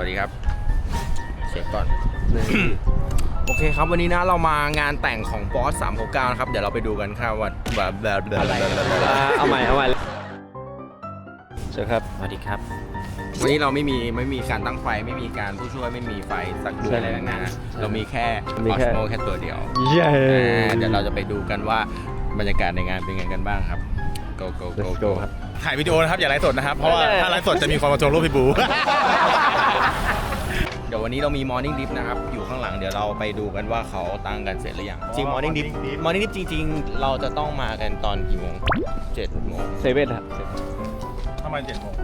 วัสดีครับ เช็คก่อน โอเคครับวันนี้นะเรามางานแต่งของบอส369นะครับ เดี๋ยวเราไปดูกันครับว่าแบบแบบแบบอะไรอ่าเอาใหม่เอาใหม่เชิญครับสวัสดีครับ วันนี้เราไม่มีไม่มีการตั้งไฟไม่มีการผู้ช่วยไม่มีไฟสักดวงอะไรทั้งนั้นนะเรามีแค่มีออแค่ สโมแค่ตัวเดียวเย้ อ่าเดี๋ยวเราจะไปดูกันว่าบรรยากาศในงานเป็นไงกันบ้างครับ go go go Let's go ครับ ถ่ายวิดีโอนะครับอย่าไลฟ์สดนะครับ เพราะว่าถ้าไลฟ์สดจะมีคนมาโจมรูปพี่บู เดี๋ยววันนี้เรามี morning dip นะครับ อยู่ข้างหลังเดี๋ยวเราไปดูกันว่าเขาตั้งกันเสร็จหรือยังจริง morning dip morning dip จริง ๆ เราจะต้องมากันตอนกี่โมง7โมงเซเว่นครับทำไมเจ็ดโมง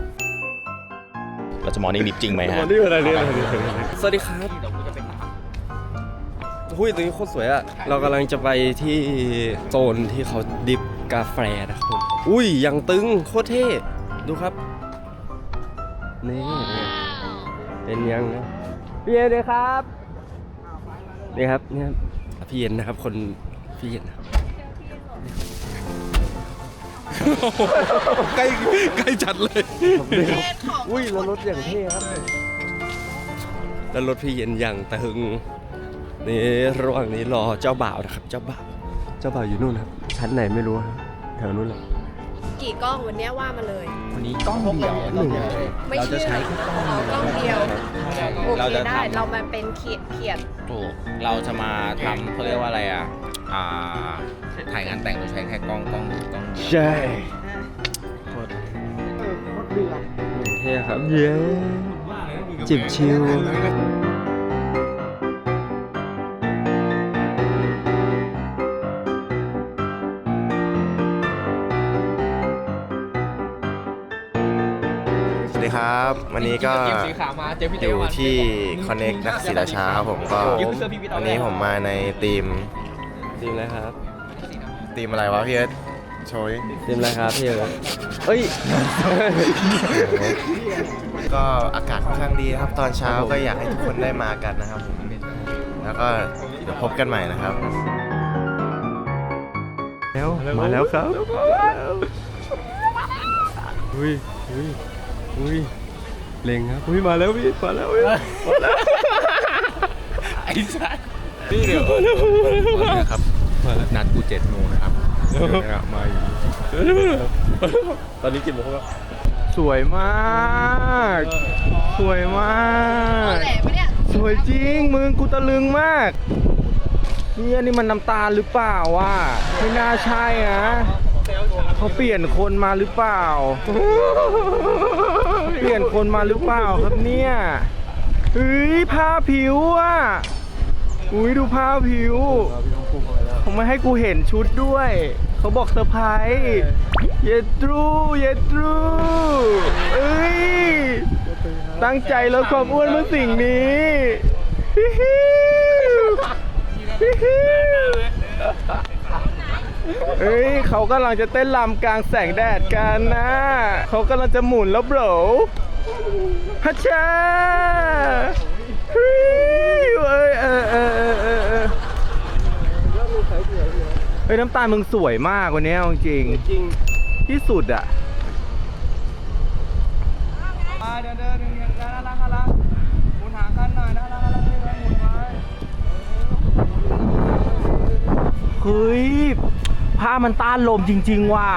เราจะ morning dip จริงไหมฮะวันนี้วันอะไรเนี่ยสวัสดีครับเราก็จะไปตามหุ้ยตรงนี้โคตรสวยอะเรากำลังจะไปที่โซนที่เขาดิฟ กาแฟนะครับผมอุ้ยอย่างตึงโคตรเท่ดูครับ นี่เป็นยังนะพี่เย็นเลยครับ นี่ครับนี่ครับพี่เย็นนะครับ คนพี่เย็นนะครับใกล้ใกล้จัดเลยอุ้ยแล้วรถอย่างเท่ครับแล้วรถพี่เย็นอย่างตึงนี่ระหว่างนี้รอเจ้าบ่าวนะครับ เจ้าบ่าวเจ้าบ่าวอยู่นู่นครับ ชั้นไหนไม่รู้ครับแถวนู้นแหละกี่กล้องวันเนี้ยว่ามาเลย วันนี้กล้องเดียวหนึ่งไม่เราจะเชื่อใช้แค่กล้องอ๋อกล้องเดียว โอเราเคจะได้ทำ เรามาเป็นเขียดเขียดถูกเราจะมาทำเขาเรียกว่าอะไรอะอ่าถ่ายงานแต่งโดยใช้แค่กล้องกล้องกล้องเดียวใช่เท่ครับ เย้จิบชิวสวั วันนี้ก็อยู่ที่ Connect นักศิลาช้าผมก็วันนี้ผมมาในทีมทีมอะไรครับทีมอะไรวะพี่เอิร์ธโชยทีมอะไรครับพี่เอ๋เอ้ย ก็อากาศค่อนข้างดีนะครับตอนเช้าก็อยากให้ทุกคนได้มากันนะครับผมแล้วก็เดี๋ยวพบกันใหม่นะครับแล้วมาแล้วครับอุ้ยอุ้ยอุ้ย เล็งครับอุ้ยมาแล้วพี่มาแล้วพี่มาแล้วไอ้สัสนี่เดี๋ยวนะครับนัดกูเจ็ดโมงนะครับเดี๋ยวนะครับมาอีกตอนนี้กี่โมงครับสวยมาก สวยมากแหลมเนี่ยสวยจริงมึงกูตะลึงมากเนี่ยนี่มันน้ำตาลหรือเปล่าวะไม่น่าใช่นะ เขาเปลี่ยนคนมาหรือเปล่า เปลี่ยนคนมาหรือเปล่าครับเนี่ยเฮ้ยผ้าผิวอะอุ้ยดูผ้าผิวเขาไม่ให้กูเห็นชุดด้วย เขาบอกเซอร์ไพรส์เยตรูเยตรูเอ้ยตั้งใจลดความอ้วนเมื่อสิ่งนี้ฮิฮิฮิฮิ เฮ้ยเขากำลังจะเต้นรำกลางแสงแดดกันนะเขากำลังจะหมุนแล้วโบรฮัชชาฮิวเอ้ยเออเออเออเออเออเฮ้ยน้ำตาลมึงสวยมากวันนี้เอาจริงจริงที่สุดอะเฮ้ย ผ้ามันต้านลมจริง ๆ ว่ะ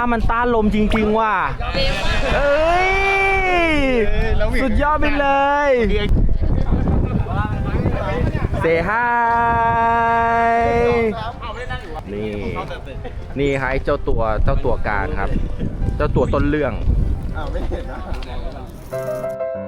ผ้ามันต้านลมจริง ๆ ว่ะเอ้ย สุดยอดไปเลยเซฮายนี่ นี่ฮะไอ้เจ้าตัวเจ้าตัวการครับ เจ้าตัวต้นเรื่องเ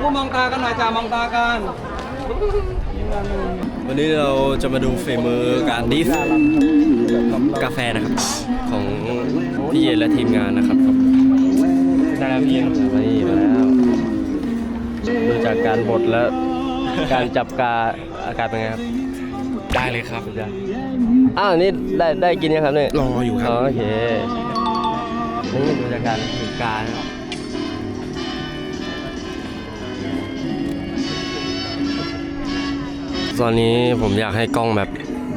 คู่มองตากันหน่อยจ้ามองตากันวันนี้เราจะมาดูฝีมือการดิฟกาแฟนะครับ ของพี่เย็นและทีมงานนะครับได้แล้วพี่เย็นมานี่มาแล้วดูจากการบดและการจับกาอาการเป็นไงครับได้เลยครับอ้าวนี่ได้ได้กินยังครับเนี่ยรออยู่ครับโอเคนี่ดูจากการถือกานะครับ ตอนนี้ผมอยากให้กล้องแบบ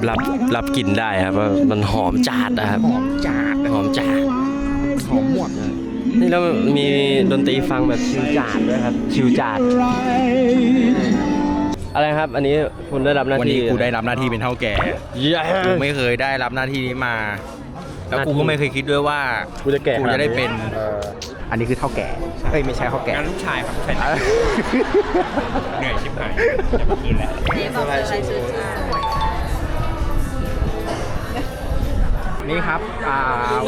รับรับกลิ่นได้ครับว่ามันหอมจัดนะครับหอมจัดหอมจัดหอมหมดนี่แล้วมีดนตรีฟังแบบชิวจัดด้วยครับ ชิวจัดอะไรครับ อันนี้คุณได้รับหน้าวันที่นี้กูได้รับหน้าที่เป็นเท่าแก่เย้กูไม่เคยได้รับหน้าที่นี้มา แล้วกูก็ไม่เคยคิดด้วยว่ากูจะแก่กูจะได้เป็น อันนี้คือเท่าแก่เอ้ยไม่ใช่เท่าแก่งานลูกชายครับใช่เหนื่อยชิบหายจะมาคืนแล้วนี่บอกเลยชุดสวยนี่ครับอ่า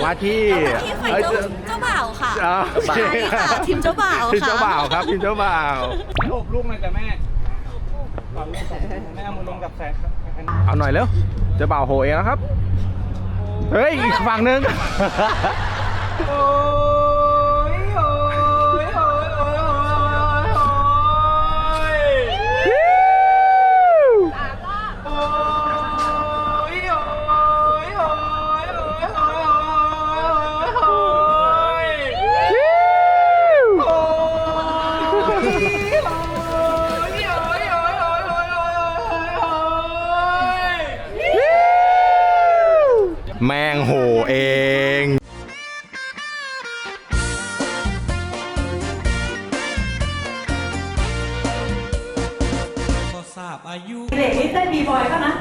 ว่าที่ที่ฝ่ายเจ้าเจ้าบ่าวค่ะอ่าใช่ค่ะทีมเจ้าบ่าวทีมค่ะเจ้าบ่าวครับทีมเจ้าบ่าวลูกลูกหน่อยจ้ะแม่แม่เอามือลงกับแสงเอาหน่อยเร็วเจะบ่าวโหเองแล้วครับ เฮ้ย อีกฝั่งหนึง เด็กนี่เต้นบีบอยก็นะ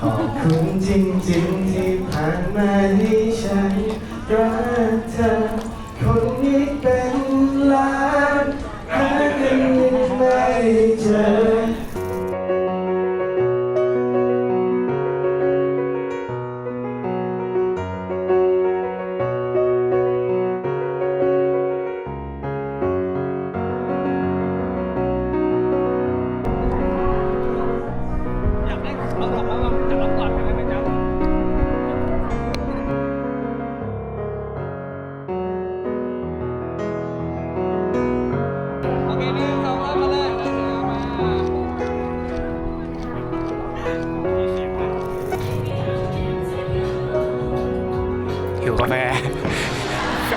ขอบคุณจริงๆที่ผ่านมาให้ฉันรัก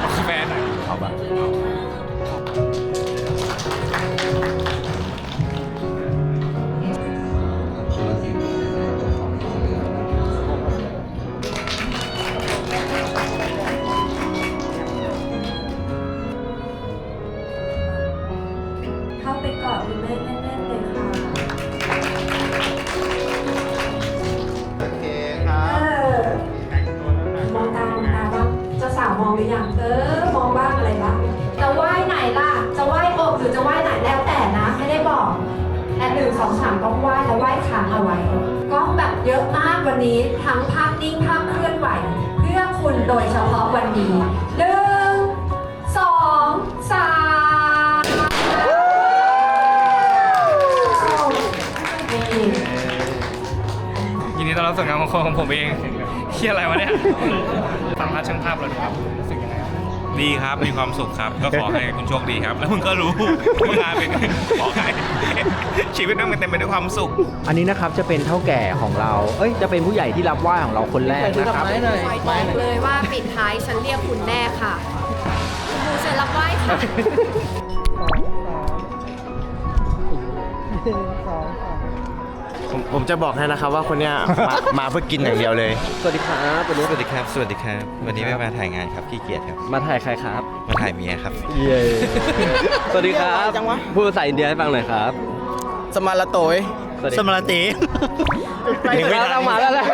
เอากาแฟหน่อยเอาปะ วันนี้ทั้งภาพนิ่งภาพเคลื่อนไหว เพื่อคุณโดยเฉพาะวันนี้หนึ่งสองสามนี่ยินดีต้อนรับสู่งานของของผมเองเฮียอะไรวะเนี่ยสัมภาษณ์ช่างภาพเราดูครับรู้สึกยังไงครับ ดีครับมีความสุขครับ ก็ขอให้คุณโชคดีครับ แล้วมึงก็รู้ว่างานเป็นขอให้ชีวิตต้องเป็นเต็มไปด้วยความสุข อันนี้นะครับจะเป็นเท่าแก่ของเรา เอ้ยจะเป็นผู้ใหญ่ที่รับไหว้ของเราคนแรกนะครับบอกเลยว่าปิดท้ายฉันเรียกคุณแน่ค่ะคุณครูฉันรับไหว้ค่ะ ผมผมจะบอกให้นะครับว่าคนเนี้ยมา มาเพื่อกินอย่างเดียวเลย สวัสดีครับวันนี้สวัสดีครับ สวัสดีครับ วันนี้ไม่มาถ่ายงานครับขี้เกียจครับ มาถ่ายใครครับ มาถ่ายเมียครับ เย้สวัสดีครับพูดภาษาอินเดียให้ฟังหน่อยครับ สมาลาโตยสมรติหนึ่งแล้วเอามาแล้วแหละ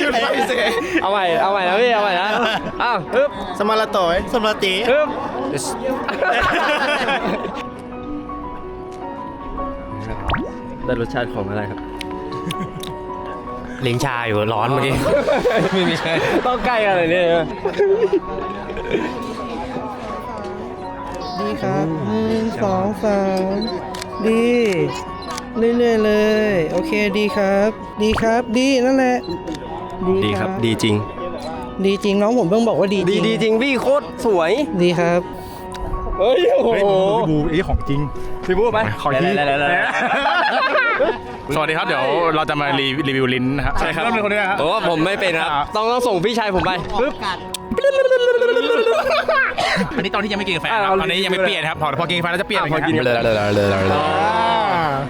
จุดไฟเสเอาใหม่ เอาใหม่นะพี่ เอาใหม่นะ อ้าวฮึบสมาร์ตอยสมาร์ติฮึบ ได้รสชาติของอะไรครับลิ้นชาอยู่ร้อนเมื่อกี้ ไม่มีใช่ต้องใกล้กันเลยเนี่ยดีครับหนึ่งสองสามดี เรื่อยๆเลย โอเคดีครับ ดีครับดีนั่นแหละดีครับ ดีจริง ดีจริงน้องผมเพิ่งบอกว่าดีจดีริงดีจริงพี่โคตรสวยดีครับ เฮ้ยโอ้โหบูไอ้ของจริง พี่พูดไหมขออีกทีได้ได้ได้ได้สวัสดีครับ เดี๋ยวเราจะมารีรีวิวลิ้นนะครับใช่ครับเริ่มเลยคนนี้นะครับโอ้ผมไม่เป็นครับ ต้องต้องส่งพี่ชายผมไปปึ๊บอันนี้ตอนที่ยังไม่กินกาแฟครับตอนนี้ยังไม่เปลี่ยนครับพอพอกินกาแฟแล้วจะเปลี่ยนอะพอกินเลยเลยเลย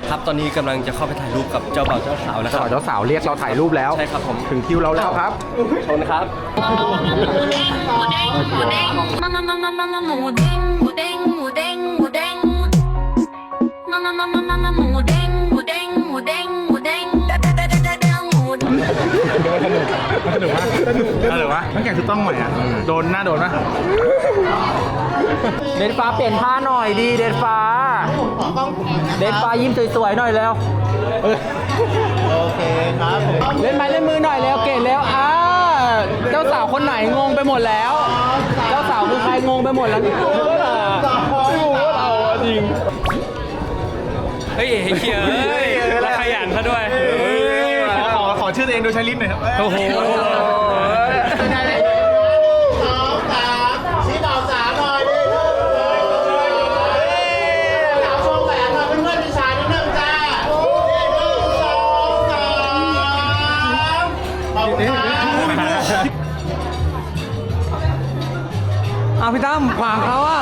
ครับตอนนี้กำลังจะเข้าไปถ่ายรูปกับเจ้าบ่าวเจ้าสาวนะครับเจ้าสาวเรียกเราถ่ายรูปแล้วใช่ครับผม ถึงคิวเราแล้วครับชนครับ Mama, mama, mama, mudeng, mudeng, mudeng, mudeng. สนุกวะสนุกวะตั้งแต่คือต้องใหม่อะ โดนหน้าโดนปะเดนฟ้าเปลี่ยนผ้าหน่อยดีเดนฟ้า เดนฟ้ายิ้มสวยๆหน่อยแล้วโอเคครับเล่นไม้เล่นมือหน่อยแล้วเกดแล้วอ่าเจ้าสาวคนไหนงงไปหมดแล้ว เจ้าสาวคือใครงงไปหมดแล้วเฮ้ยเชียร์เอ้ย งโดยใช้ลิ้นหน่อยครับโอ้โหอ้าวพี่ตั้มขวางเขาอะ